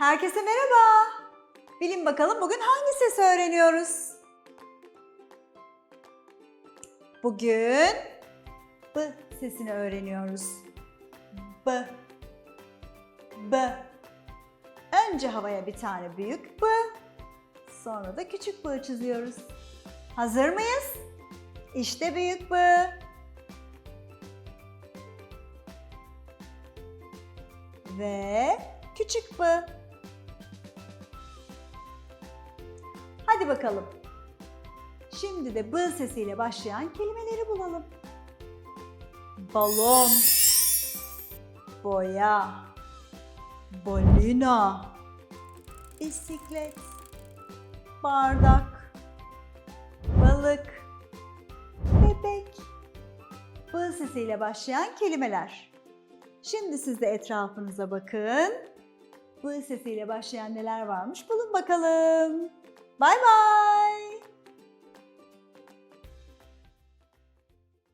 Herkese merhaba. Bilin bakalım bugün hangi sesi öğreniyoruz? Bugün B sesini öğreniyoruz. B. B. Önce havaya bir tane büyük B. Sonra da küçük B çiziyoruz. Hazır mıyız? İşte büyük B. Ve küçük B. Hadi bakalım. Şimdi de B sesiyle başlayan kelimeleri bulalım. Balon, boya, balina, bisiklet, bardak, balık, bebek. B sesiyle başlayan kelimeler. Şimdi siz de etrafınıza bakın. B sesiyle başlayan neler varmış bulun bakalım. Bye bye.